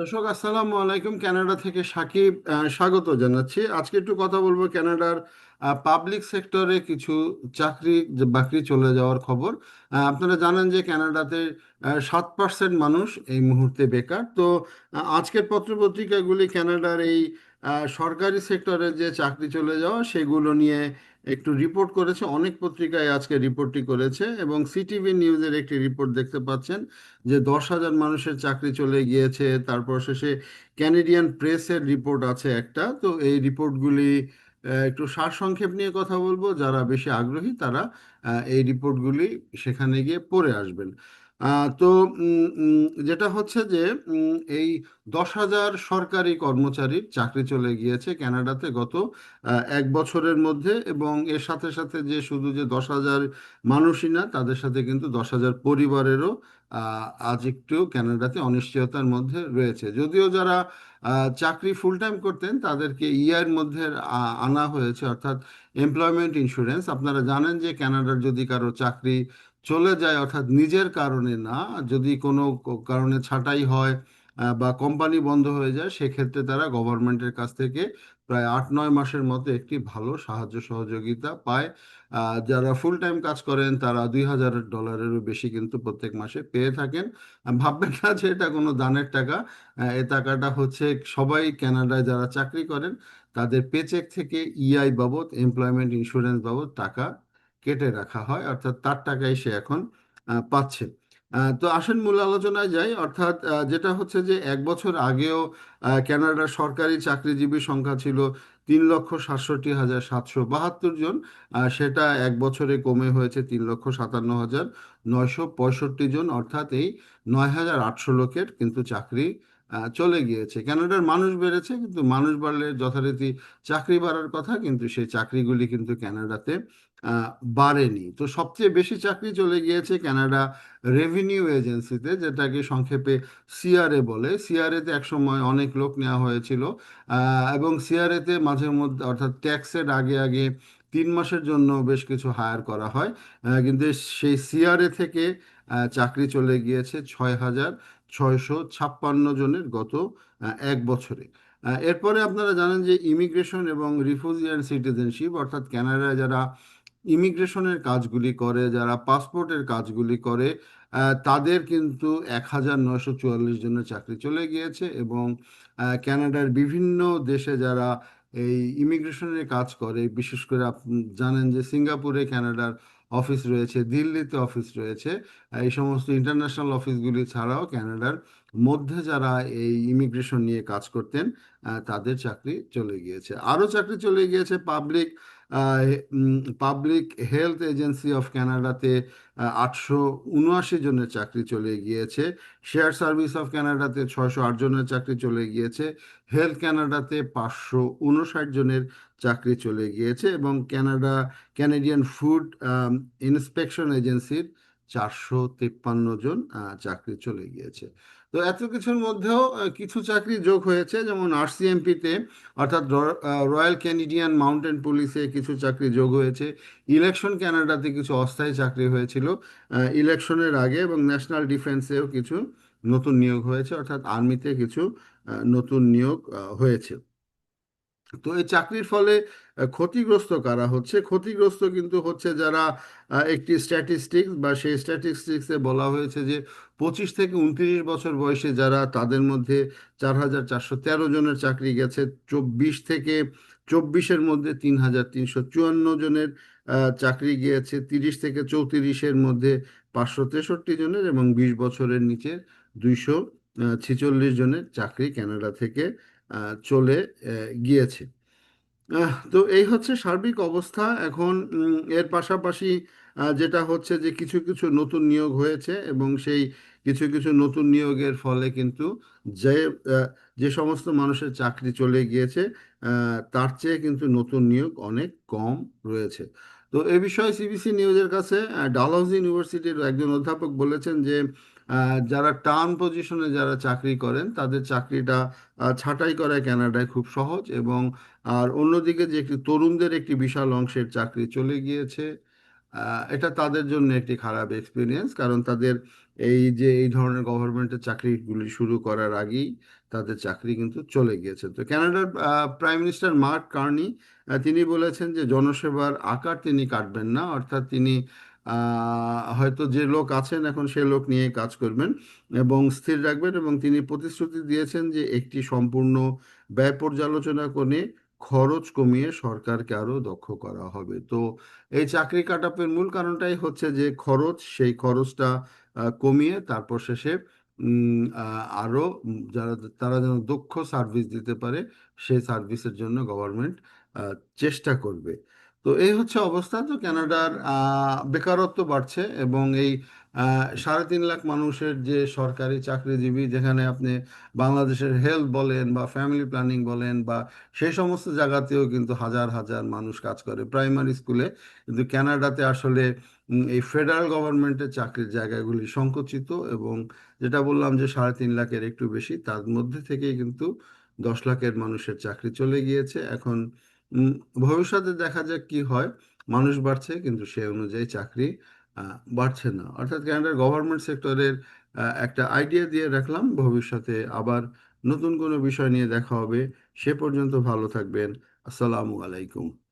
দর্শক, আসসালামু আলাইকুম। কানাডা থেকে সাকিব স্বাগত জানাচ্ছি। আজকে একটু কথা বলব কানাডার পাবলিক সেক্টরে কিছু চাকরি বাকরি চলে যাওয়ার খবর। আপনারা জানেন যে ক্যানাডাতে সাত পার্সেন্ট মানুষ এই মুহূর্তে বেকার। তো আজকের পত্রপত্রিকাগুলি ক্যানাডার এই সরকারি সেক্টরে যে চাকরি চলে যাওয়া, সেগুলো নিয়ে একটু রিপোর্ট করেছে। অনেক পত্রিকায় আজকে রিপোর্টটি করেছে এবং সিটিভি নিউজের একটি রিপোর্ট দেখতে পাচ্ছেন যে দশ হাজার মানুষের চাকরি চলে গিয়েছে। তারপর শেষে ক্যানেডিয়ান প্রেসের রিপোর্ট আছে একটা। তো এই রিপোর্টগুলি একটু সারসংক্ষেপ নিয়ে কথা বলব। যারা বেশি আগ্রহী তারা এই রিপোর্টগুলি সেখানে গিয়ে পড়ে আসবেন। তো যেটা হচ্ছে যে এই দশ হাজার সরকারি কর্মচারীর চাকরি চলে গিয়েছে ক্যানাডাতে গত এক বছরের মধ্যে এবং এর সাথে সাথে যে শুধু যে দশ হাজার মানুষই না, তাদের সাথে কিন্তু দশ হাজার পরিবারেরও আজ একটু ক্যানাডাতে অনিশ্চয়তার মধ্যে রয়েছে। যদিও যারা চাকরি ফুল টাইম করতেন, তাদেরকে ইআর মধ্যে আনা হয়েছে, অর্থাৎ এমপ্লয়মেন্ট ইন্স্যুরেন্স আপনারা জানেন যে ক্যানাডার যদি কারও চাকরি চলে যায়, অর্থাৎ নিজের কারণে না, যদি কোনো কারণে ছাঁটাই হয় বা কোম্পানি বন্ধ হয়ে যায়, সেক্ষেত্রে তারা গভর্নমেন্টের কাছ থেকে প্রায় আট, নয় মাসের মতো একটি ভালো সাহায্য সহযোগিতা পায়। যারা ফুল টাইম কাজ করেন, তারা দুই হাজার ডলারেরও বেশি কিন্তু প্রত্যেক মাসে পেয়ে থাকেন। ভাববেন না যে এটা কোনো দানের টাকা। এ টাকাটা হচ্ছে সবাই কানাডায় যারা চাকরি করেন, তাদের পেচেক থেকে ইআই বাবদ এমপ্লয়মেন্ট ইন্স্যুরেন্স বাবদ টাকা কেটে রাখা হয় অর্থাৎ তার টাকাই সে এখন পাচ্ছে। তো আসেন মূল আলোচনায় যাই অর্থাৎ যেটা হচ্ছে যে এক বছর আগেও আহ, কানাডার সরকারি চাকরিজীবী সংখ্যা ছিল তিন লক্ষ সাতষট্টি হাজার সাতশো বাহাত্তর জন সেটা এক বছরে কমে হয়েছে তিন লক্ষ সাতান্ন হাজার নয়শো পঁয়ষট্টি জন অর্থাৎ এই নয় হাজার আটশো লোকের কিন্তু চাকরি চলে গিয়েছে। ক্যানাডার মানুষ বেড়েছে কিন্তু মানুষ বাড়লে যথারীতি চাকরি বাড়ার কথা কিন্তু সেই চাকরিগুলি কিন্তু কানাডাতে আহ, বাড়েনি। তো সবচেয়ে বেশি চাকরি চলে গিয়েছে কানাডা রেভিনিউ এজেন্সিতে, যেটাকে সংক্ষেপে সিআরএ বলে। সিআরএতে একসময় অনেক লোক নেওয়া হয়েছিল। এবং সিআরএতে মাঝে মধ্যে, অর্থাৎ ট্যাক্সের আগে আগে তিন মাসের জন্য বেশ কিছু হায়ার করা হয়। কিন্তু সেই সিআরএ থেকে চাকরি চলে গিয়েছে ছয় হাজার ছয়শো ছাপ্পান্ন জনের গত এক বছরে। এরপরে আপনারা জানেন যে ইমিগ্রেশন এবং রিফিউজি অ্যান্ড সিটিজেনশিপ, অর্থাৎ কানাডায় যারা ইমিগ্রেশনের কাজগুলি করে যারা পাসপোর্টের কাজগুলি করে তাদের কিন্তু এক হাজার নয়শো চুয়াল্লিশ জনের চাকরি চলে গিয়েছে এবং আহ, কানাডার বিভিন্ন দেশে যারা এই ইমিগ্রেশনের কাজ করে বিশেষ করে জানেন যে সিঙ্গাপুরে কানাডার অফিস রয়েছে দিল্লিতে অফিস রয়েছে এই সমস্ত ইন্টারন্যাশনাল অফিসগুলি ছাড়াও ক্যানাডার মধ্যে যারা এই ইমিগ্রেশন নিয়ে কাজ করতেন তাদের চাকরি চলে গিয়েছে। আরও চাকরি চলে গিয়েছে public public health agency of ক্যানাডাতে আটশো উনআশি জনের চাকরি চলে গিয়েছে। শেয়ার সার্ভিস অফ কানাডাতে ছয়শো আট জনের চাকরি চলে গিয়েছে। হেলথ কানাডাতে পাঁচশো উনষাট জনের চাকরি চলে গিয়েছে এবং কানাডা ক্যানাডিয়ান ফুড ইন্সপেকশন এজেন্সির চারশো তেপ্পান্ন জন চাকরি চলে গিয়েছে। তো এত কিছুর মধ্যেও কিছু চাকরি যোগ হয়েছে, যেমন আরসিএমপিতে অর্থাৎ রয়্যাল ক্যানিডিয়ান মাউন্টেন পুলিশে কিছু চাকরি যোগ হয়েছে। ইলেকশন ক্যানাডাতে কিছু অস্থায়ী চাকরি হয়েছিল ইলেকশনের আগে এবং ন্যাশনাল ডিফেন্সেও কিছু নতুন নিয়োগ হয়েছে, অর্থাৎ আর্মিতে কিছু নতুন নিয়োগ হয়েছে। তো এই চাকরির ফলে ক্ষতিগ্রস্ত কারা হচ্ছে? ক্ষতিগ্রস্ত কিন্তু হচ্ছে যারা একটি স্ট্যাটিস্টিক্স বা সেই স্ট্যাটিস্টিক্সে বলা হয়েছে যে, পঁচিশ থেকে উনত্রিশ বছর বয়সে যারা তাদের মধ্যে চার হাজার চারশো তেরো জনের চাকরি গেছে, চব্বিশ থেকে চব্বিশের মধ্যে তিন হাজার তিনশো চুয়ান্ন জনের চাকরি গিয়েছে, তিরিশ থেকে চৌত্রিশের মধ্যে পাঁচশো তেষট্টি জনের এবং বিশ বছরের নিচে দুইশো ছিচল্লিশ জনের চাকরি কানাডা থেকে চলে গিয়েছে। তো এই হচ্ছে সার্বিক অবস্থা। এখন এর পাশাপাশি যেটা হচ্ছে যে কিছু কিছু নতুন নিয়োগ হয়েছে এবং সেই কিছু কিছু নতুন নিয়োগের ফলে কিন্তু যে যে সমস্ত মানুষের চাকরি চলে গিয়েছে তার চেয়ে কিন্তু নতুন নিয়োগ অনেক কম রয়েছে। তো এ বিষয়ে সিবিসি নিউজের কাছে ডালহৌসি ইউনিভার্সিটির একজন অধ্যাপক বলেছেন যে যারা টার্ন পজিশনে যারা চাকরি করেন, তাদের চাকরিটা ছাঁটাই করা কানাডায় খুব সহজ এবং, আর অন্যদিকে যে একটি তরুণদের একটি বিশাল অংশের চাকরি চলে গিয়েছে এটা তাদের জন্য একটি খারাপ এক্সপিরিয়েন্স কারণ তাদের এই যে, এই ধরনের গভর্নমেন্টের চাকরিগুলি শুরু করার আগেই তাদের চাকরি কিন্তু চলে গিয়েছে। তো কানাডার প্রাইম মিনিস্টার মার্ক কার্নি তিনি বলেছেন যে, জনসেবার আকার তিনি কাটবেন না, অর্থাৎ তিনি হয়তো যে লোক আছেন এখন সে লোক নিয়ে কাজ করবেন এবং স্থির রাখবেন এবং তিনি প্রতিশ্রুতি দিয়েছেন যে একটি সম্পূর্ণ ব্যয় পর্যালোচনা করে খরচ কমিয়ে সরকারকে আরও দক্ষ করা হবে। তো এই চাকরি কাটাপের মূল কারণটাই হচ্ছে যে খরচ সেই খরচটা কমিয়ে তারপর শেষে উম, আহ, আরও উম, যারা তারা যেন দক্ষ সার্ভিস দিতে পারে সেই সার্ভিসের জন্য গভর্নমেন্ট চেষ্টা করবে। তো এই হচ্ছে অবস্থা তো কানাডার বেকারত্ব বাড়ছে এবং এই সাড়ে তিন লাখ মানুষের যে সরকারি চাকরিজীবী যেখানে আপনি বাংলাদেশের হেলথ বলেন বা ফ্যামিলি প্ল্যানিং বলেন বা সেই সমস্ত জায়গাতেও কিন্তু হাজার হাজার মানুষ কাজ করে। প্রাইমারি স্কুলে কিন্তু কানাডাতে আসলে এই ফেডারেল গভর্নমেন্টের চাকরির জায়গাগুলি সংকুচিত এবং যেটা বললাম যে সাড়ে তিন লাখের একটু বেশি, তার মধ্যে থেকেই কিন্তু দশ লাখের মানুষের চাকরি চলে গিয়েছে। এখন ভবিষ্যতে দেখা যাক কি হয়। মানুষ বাড়ছে, কিন্তু সে অনুযায়ী চাকরি বাড়ছে না। অর্থাৎ ক্যানাডার গভর্নমেন্ট সেক্টরের একটা আইডিয়া দিয়ে রাখলাম। ভবিষ্যতে আবার নতুন কোনো বিষয় নিয়ে দেখা হবে। সে পর্যন্ত ভালো থাকবেন। আসসালামু আলাইকুম।